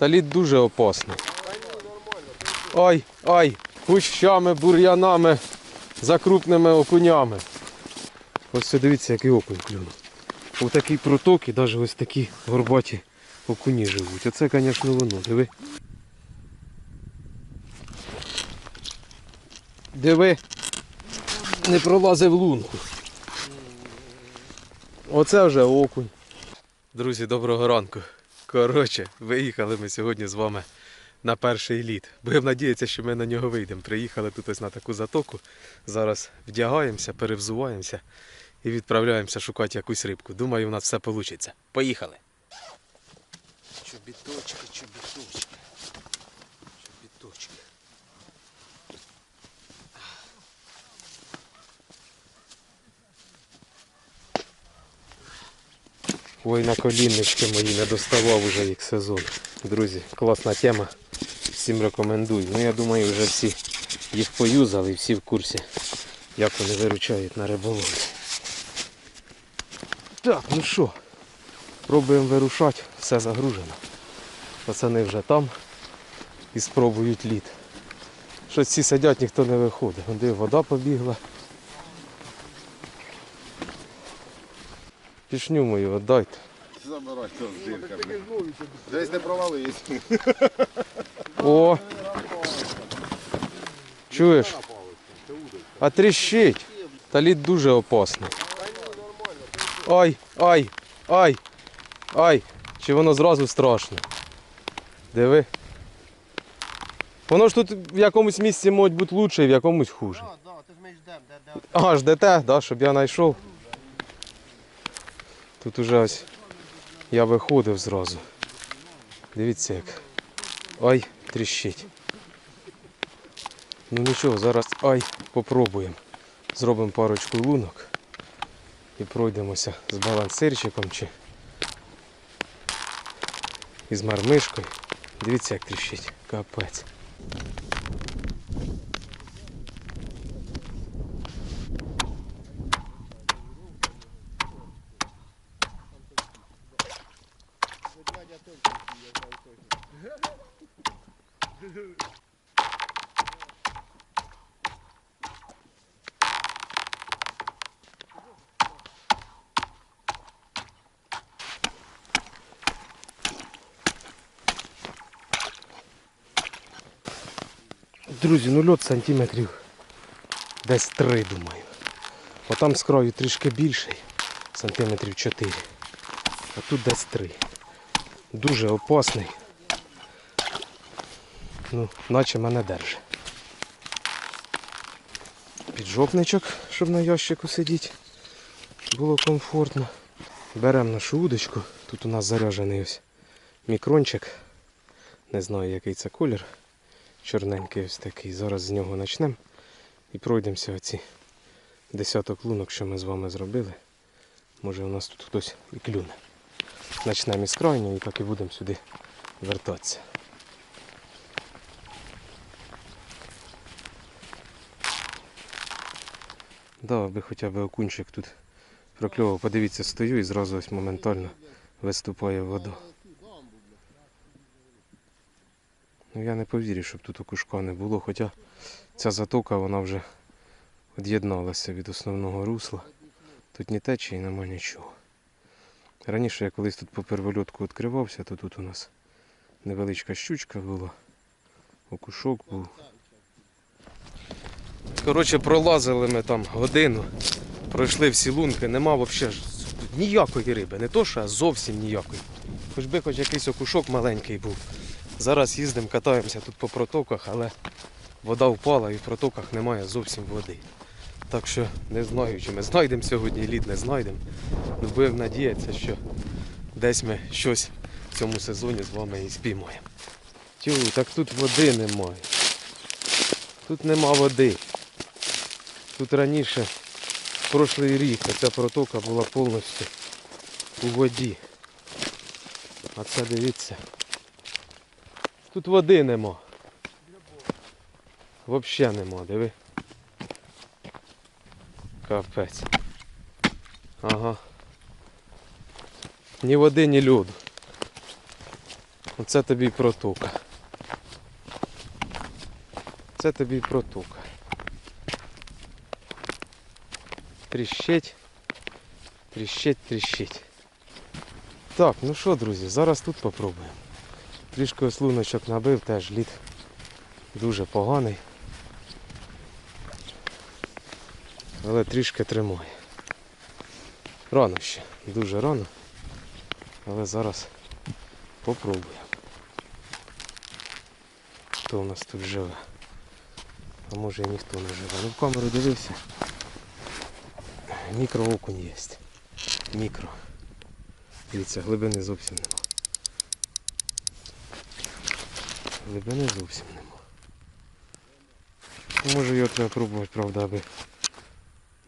Та лід дуже опасний. Ай, ай, кущами, бур'янами, за крупними окунями. Ось дивіться, який окунь клюнув. Ось такий проток і навіть ось такі горбаті окуні живуть. Оце, звісно, воно, диви. Диви, не пролазив лунку. Оце вже окунь. Друзі, доброго ранку. Коротше, виїхали ми сьогодні з вами на перший лід. Будемо надіятися, що ми на нього вийдемо. Приїхали тут ось на таку затоку. Зараз вдягаємося, перевзуваємося і відправляємося шукати якусь рибку. Думаю, у нас все вийде. Поїхали. Чобіточки. Чобіточки. Ой, на коліннички мої не доставав уже їх сезон. Друзі, класна тема. Всім рекомендую. Ну я думаю, вже всі їх поюзали, всі в курсі, як вони виручають на риболовлі. Так, ну що, пробуємо вирушати, все загружено. Пацани вже там і спробують лід. Щось всі сидять, ніхто не виходить. Де вода побігла. Пішню мою віддайте. Забирай то з дирками. Десь не провались. О! Чуєш? А тріщить. Та лід дуже опасний. Ай, ай, ай, ай. Чи воно зразу страшно? Диви. Воно ж тут в якомусь місці може бути лучше, в якомусь хуже. Так, так, ти ж ми ждемо, де, де. А, ждете, да, щоб я знайшов. Тут уже ось я виходив зразу. Дивіться як. Ай, тріщить. Ну нічого, зараз ай, попробуємо. Зробимо парочку лунок і пройдемося з балансирчиком чи із мармишкою. Дивіться, як тріщить. Капець. Друзі, ну льот сантиметрів десь три, думаю. Отам з краю трішки більший, сантиметрів 4. А тут десь три. Дуже опасний. Ну, наче мене держить. Піджопничок, щоб на ящику сидіти. Було комфортно. Беремо нашу удочку. Тут у нас заряджений ось мікрончик. Не знаю який це колір чорненький ось такий. Зараз з нього почнемо і пройдемося оці десяток лунок, що ми з вами зробили. Може у нас тут хтось і клюне. Почнемо із крайнього і так і будемо сюди вертатися. Да, аби хоча б окунчик тут прокльовував. Подивіться, стою і зразу ось моментально виступає вода. Ну я не повірю, щоб тут окушка не було, хоча ця затока вона вже від'єдналася від основного русла. Тут ні течії, нема нічого. Раніше я колись тут по первольотку відкривався, то тут у нас невеличка щучка була, окушок був. Коротше, пролазили ми там годину, пройшли всі лунки, нема взагалі ніякої риби, не то що, а зовсім ніякої. Хоч би хоч якийсь окушок маленький був. Зараз їздимо, катаємося тут по протоках, але вода впала і в протоках немає зовсім води. Так що не знаю, чи ми знайдемо сьогодні лід, не знайдемо. Ну, будемо надіятися, що десь ми щось в цьому сезоні з вами і спіймаємо. Тю, так тут води немає. Тут нема води. Тут раніше, прошлий рік, ця протока була повністю у воді. А це дивіться. Тут води нема. Взагалі нема, диви. Капець. Ага. Ні води, ні льоду. Оце тобі й протока. Це тобі й протока. Тріщить. Тріщить, тріщить. Так, ну що, друзі, зараз тут попробуємо. Трішки ослуночок набив, теж лід дуже поганий. Але трішки тримає. Рано ще, дуже рано. Але зараз попробуємо. Хто у нас тут живе? А може і ніхто не живе. Ну в камеру дивився. Мікроокунь є. Мікро. Дивіться, глибини зовсім нема. Глибини зовсім нема. Може його треба пробувати, правда, аби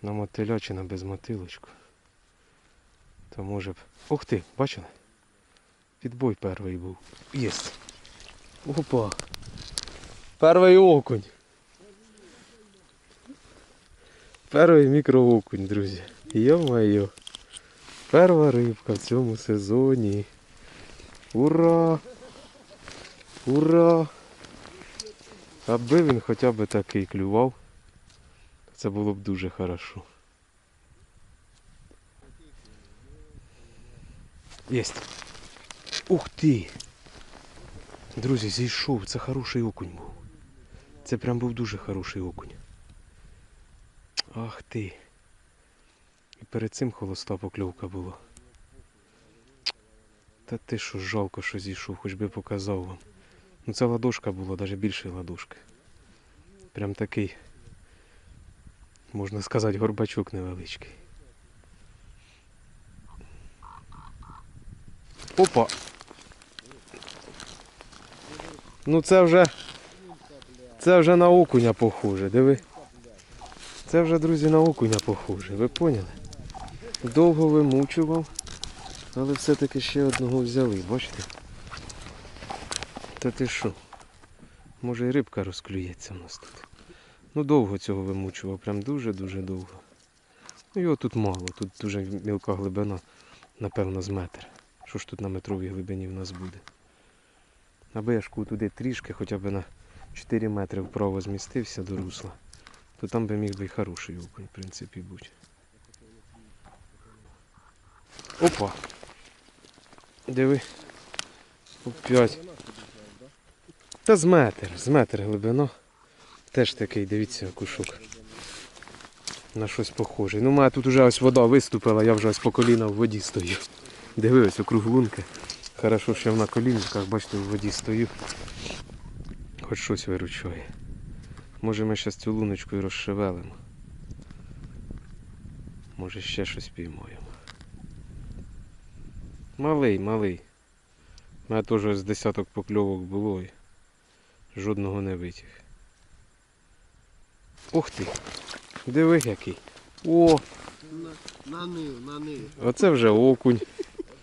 на мотиля чи на безмотилочку. То може б. Ух ти, бачили? Підбой перший був. Єсть. Опа. Перший окунь. Перший мікроокунь, друзі. Йо-моє. Перша рибка в цьому сезоні. Ура! Ура! Аби він хоча б такий клював, це було б дуже хорошо. Єсть. Ух ти! Друзі, зійшов, це хороший окунь був. Це прям був дуже хороший окунь. Ах ти. І перед цим холоста покльовка була. Та ти що жалко, що зійшов, хоч би показав вам. Ну це ладошка була, навіть більше ладошки. Прям такий, можна сказати, горбачок невеличкий. Опа! Ну це вже. Це вже на окуня похоже, диви. Це вже, друзі, на окуня похоже, ви поняли? Довго вимучував, але все-таки ще одного взяли, бачите? Та ти що? Може і рибка розклюється в нас тут. Ну довго цього вимучував, прям дуже-дуже довго. Ну його тут мало, тут дуже мілка глибина, напевно, з метр. Що ж тут на метровій глибині в нас буде? Аби я ж туди трішки, хоча б на 4 метри вправо змістився до русла, то там би міг би й хороший окунь, в принципі, бути. Опа! Диви. Опять. Та з метр, з метр глибина. Теж такий, дивіться, кушок. На щось похожий. Ну, мене тут вже ось вода виступила, я вже ось по коліна в воді стою. Диви, ось округ лунки. Хорошо, що я на колінках, бачите, в воді стою. Хоч щось виручує. Може ми зараз цю луночку і розшевелимо. Може ще щось піймаємо. Малий, малий. У мене теж ось десяток покльовок було і жодного не витяг. Ух ти! Диви який. О, На нив, на нив. оце вже окунь.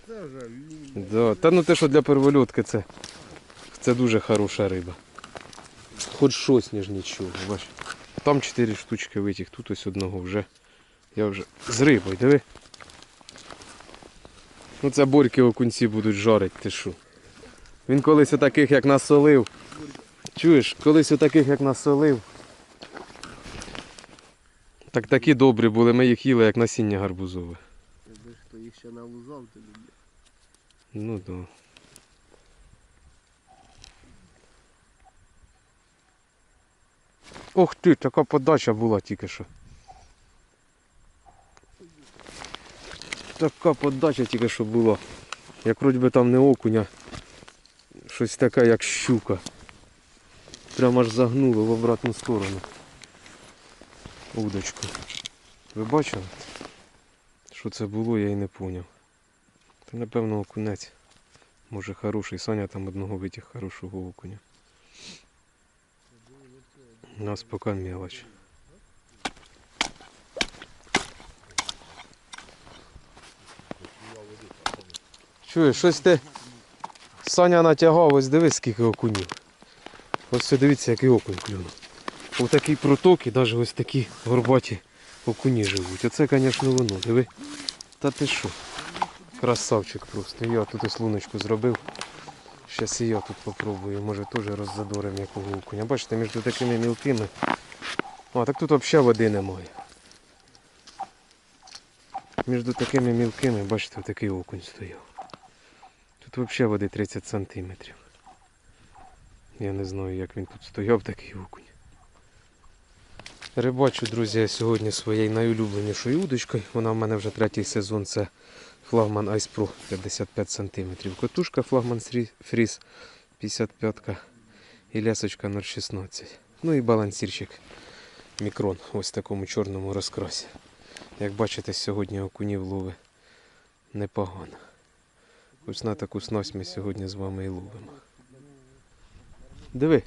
Це вже. Да. Та ну те, що для первольотки це, це дуже хороша риба. Хоч щось, ніж нічого, бач. Там 4 штучки витяг, тут ось одного вже. Я вже з рибою, диви. Ну це борьки окунці будуть жарить, ти що. Він колись отаких як насолив. Чуєш, колись отаких як насолив. Так такі добрі були, ми їх їли як насіння гарбузове. Якби ж то їх ще налузав, то люблю. Ну да. Ох ти, така подача була тільки що. Така подача тільки що була. Як вроді би там не окуня, щось таке, як щука. Прямо аж загнуло в обратну сторону. Удочку. Ви бачили? Що це було, я і не зрозумів. Та напевно окунець. Може хороший. Саня там одного витяг хорошого окуня. У нас поки мелоч. Чуєш, щось ти Саня натягав, ось дивись скільки окунів. Ось дивіться, який окунь клюнув. Ось такий проток і навіть ось такі горбаті окуні живуть. Оце, звісно, воно, диви. Та ти що? Красавчик просто. Я тут ось луночку зробив. Щас і я тут попробую, може теж роззадорим якого окуня. Бачите, між такими мілкими. А, так тут взагалі води немає. Між такими мілкими, бачите, такий окунь стояв. Тут взагалі води 30 сантиметрів. Я не знаю, як він тут стояв, такий окунь. Рибачу, друзі, сьогодні своєю найулюбленішою удочкою. Вона в мене вже третій сезон. Це флагман Ice Pro 55 см. Котушка флагман Фріз 55 і лясочка 0,16. Ну і балансірчик мікрон ось в такому чорному розкрасі. Як бачите, сьогодні окунів лови непогано. Ось на таку снасть ми сьогодні з вами і ловимо. Диви,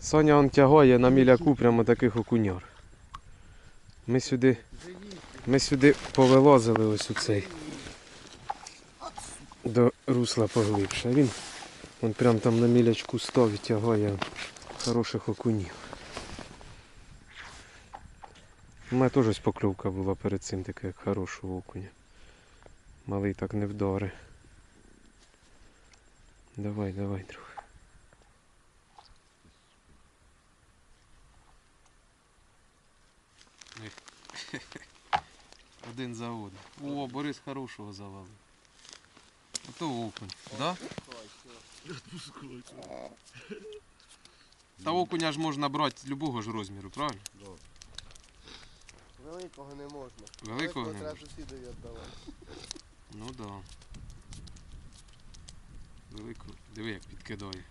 Саня он тягає на міляку прямо таких окуняр. Ми сюди, ми сюди повилазили ось у цей до русла поглибше. Він, він прям там на мілячку став і тягає хороших окунів. У мене теж ось покльовка була перед цим така як хорошого окуня. Малий так не вдари. Давай, давай, трохи. Один за одним. О, Борис хорошого завалив. Ото окунь, да? Та окуня ж можна брати любого ж розміру, правильно? Великого не можна. Великого не треба можна. сусідові віддавати. Ну да. Велику. Диви, як підкидає.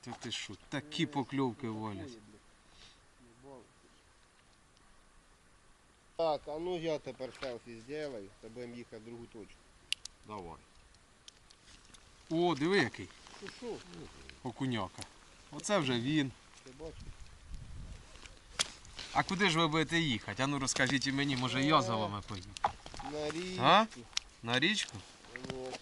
Та ти що, такі покльовки валять. Так, а ну я тепер селфі зроблю, та будемо їхати в другу точку. Давай. О, диви який Що, що? окуняка. Оце вже він. Ти бачиш? А куди ж ви будете їхати? А ну розкажіть і мені, може я за вами поїду. На річці. А? На річку? От.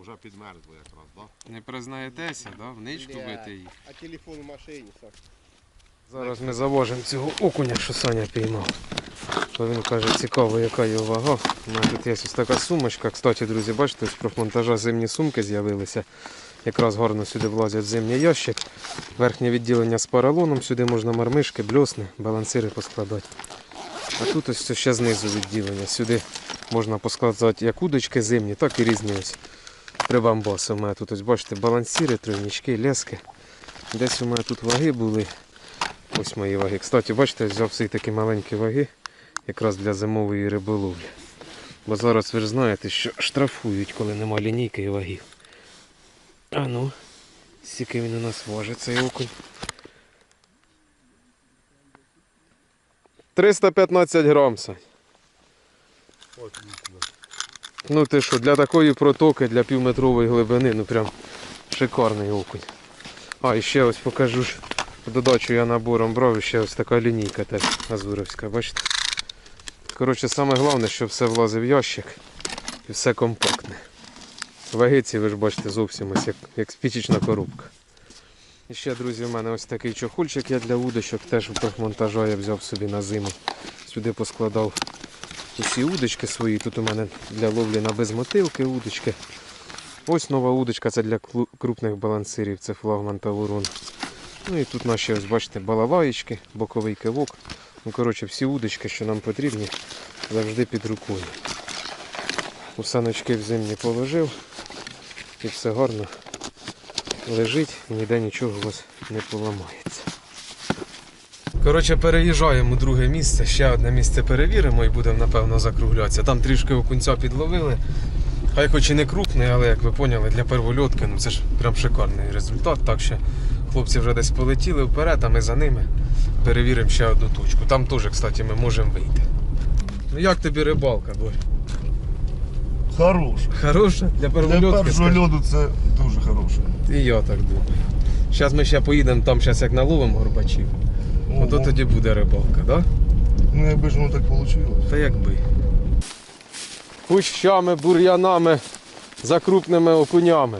Уже підмерзли якраз, да? Не признаєтеся, да? В ничку будете їхати. А телефон в машині, Саш. Зараз ми завожимо цього окуня, що Саня піймав. Бо він каже, цікаво, яка його вага. У мене тут є ось така сумочка. Кстати, друзі, бачите, ось про монтажа зимні сумки з'явилися. Якраз гарно сюди влазять в зимній ящик. Верхнє відділення з поролоном, сюди можна мармишки, бльосни, балансири поскладати. А тут ось це ще знизу відділення. Сюди можна поскладати як удочки зимні, так і різні ось прибамбаси. У мене тут ось бачите балансири, тройнички, лески. Десь у мене тут ваги були. Ось мої ваги. Кстати, бачите, взяв всі такі маленькі ваги якраз для зимової риболовлі. Бо зараз ви ж знаєте, що штрафують, коли нема лінійки і вагів. А ну, скільки він у нас важить цей окунь. 315 грам, Сань. Ну ти що, для такої протоки, для півметрової глибини, ну прям шикарний окунь. А, і ще ось покажу додачу я набором брав ще ось така лінійка теж азуровська, бачите? Коротше, саме головне, щоб все влазив в ящик і все компактне. Ваги ці ви ж бачите зовсім ось як, як спічечна коробка. І ще, друзі, в мене ось такий чохольчик є для удочок, теж в монтажа я взяв собі на зиму. Сюди поскладав усі удочки свої. Тут у мене для ловлі на безмотилки удочки. Ось нова удочка, це для крупних балансирів, це флагман Таурон. Ну і тут наші, ось бачите, балалаєчки, боковий кивок. Ну, коротше, всі удочки, що нам потрібні, завжди під рукою. Усаночки в зимні положив і все гарно лежить, і ніде нічого у вас не поламається. Коротше, переїжджаємо у друге місце, ще одне місце перевіримо і будемо, напевно, закруглятися. Там трішки окунця підловили. Хай хоч і не крупний, але як ви поняли, для первольотки ну це ж прям шикарний результат. Так що хлопці вже десь полетіли вперед, а ми за ними перевіримо ще одну точку. Там теж, кстати, ми можемо вийти. Ну як тобі рибалка, Борь? Хороше. Хороша? Для Для першого скажи? льоду це дуже хороше. І я так думаю. Зараз ми ще поїдемо там, зараз як наловимо горбачів. Ото Ого. тоді буде рибалка. Да? Ну якби ж воно так вийшло. Та якби. Кущами, бур'янами, за крупними окунями.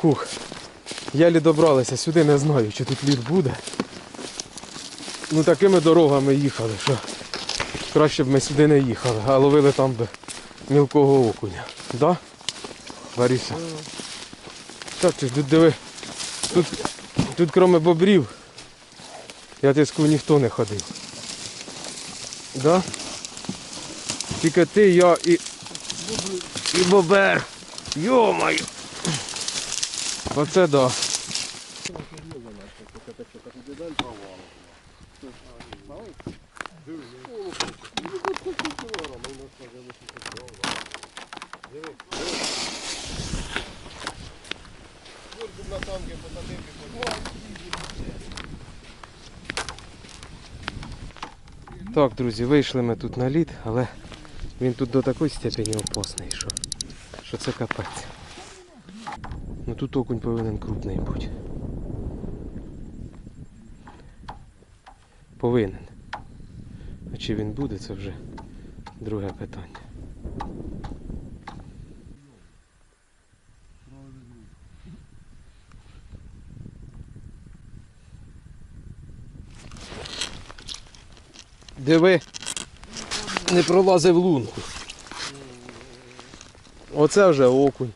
Хух. Єлі добралися сюди, не знаю, чи тут лід буде. Ну такими дорогами їхали, що краще б ми сюди не їхали, а ловили там би мілкого окуня. Да? Лариса? Так, ти ж тут диви. Тут, тут крім бобрів, я тиску ніхто не ходив. Да? Тільки ти, я і. І бобер. Йо-моє. Оце да. Так, друзі, вийшли ми тут на лід, але він тут до такої степені опасний, що, що це капець. Ну тут окунь повинен крупний бути. Повинен. А чи він буде, це вже друге питання. Диви, не пролазив лунку. Оце вже окунь.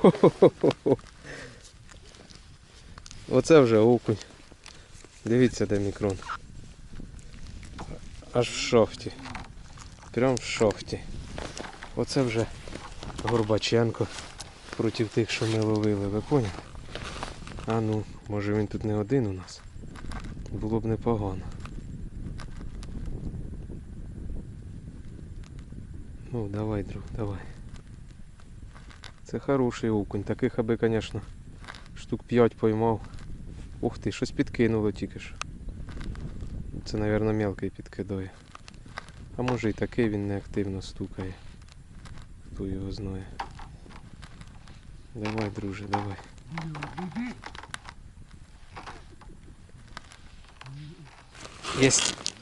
Хо-хо-хо-хо. Оце вже окунь. Дивіться, де мікрон. Аж в шохті. Прям в шохті. Оце вже Горбаченко проти тих, що ми ловили, ви поняли? А ну, може він тут не один у нас. Було б непогано. Ну, давай, друг, давай. Це хороший окунь. Таких аби, звісно, штук 5 поймав. Ух ти, щось підкинуло тільки що. Це, мабуть, мелкий підкидає. А може і такий він неактивно стукає. Хто його знає. Давай, друже, давай. Єсть.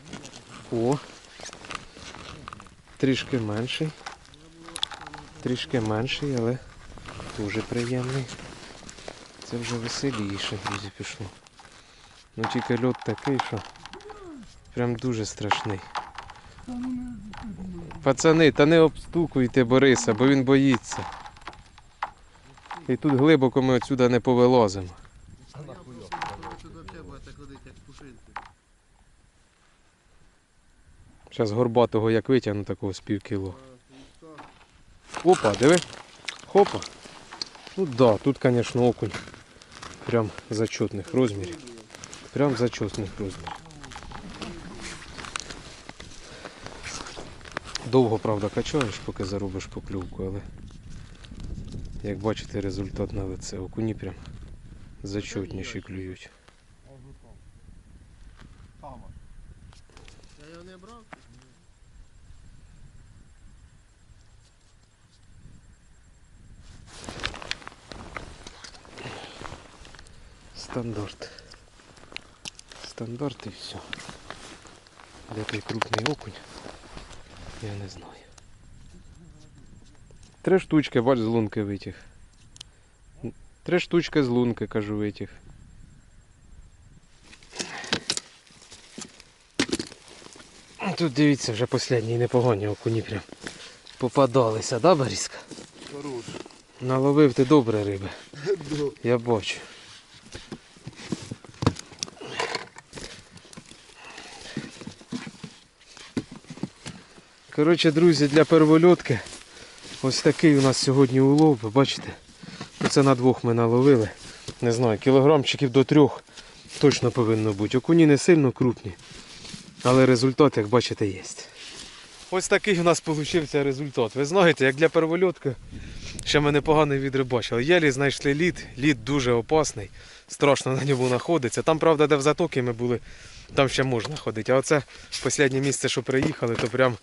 О. Трішки менший. Трішки менший, але дуже приємний. Це вже веселіше, друзі, пішло. Ну тільки льот такий, що прям дуже страшний. Пацани, та не обстукуйте Бориса, бо він боїться. І тут глибоко ми отсюди не повилазимо. Зараз горбатого як витягну такого з пів кіло. Опа, диви. Хопа. Ну да, тут, звісно, окунь. Прям зачетных розмірів. Прям зачетных розмірів. Довго, правда, качаєш, поки заробиш поклювку, але як бачите, результат на лице. Окуні прям зачетніші клюють. Я його не брав. Стандарт. Стандарт і все. Де той крупний окунь? Я не знаю. Три штучки, бач, з лунки витяг. Три штучки з лунки, кажу, витяг. Тут дивіться, вже останні непогані окуні прям попадалися, да, Боріска? Хорош. Наловив ти добре риби. Я бачу. Коротше, друзі, для первольотки ось такий у нас сьогодні улов, ви бачите? Це на двох ми наловили. Не знаю, кілограмчиків до трьох точно повинно бути. Окуні не сильно крупні, але результат, як бачите, є. Ось такий у нас вийшов результат. Ви знаєте, як для первольотки ще ми непогано відрибачили. Єлі знайшли лід, лід дуже опасний, страшно на ньому знаходиться. Там, правда, де в затоки ми були, там ще можна ходити. А оце останнє місце, що приїхали, то прям,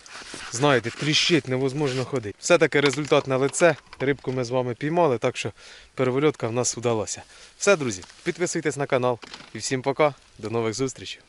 знаєте, тріщить, невозможно ходити. Все-таки результат на лице. Рибку ми з вами піймали, так що перевольотка в нас вдалася. Все, друзі, підписуйтесь на канал. І всім пока, до нових зустрічей.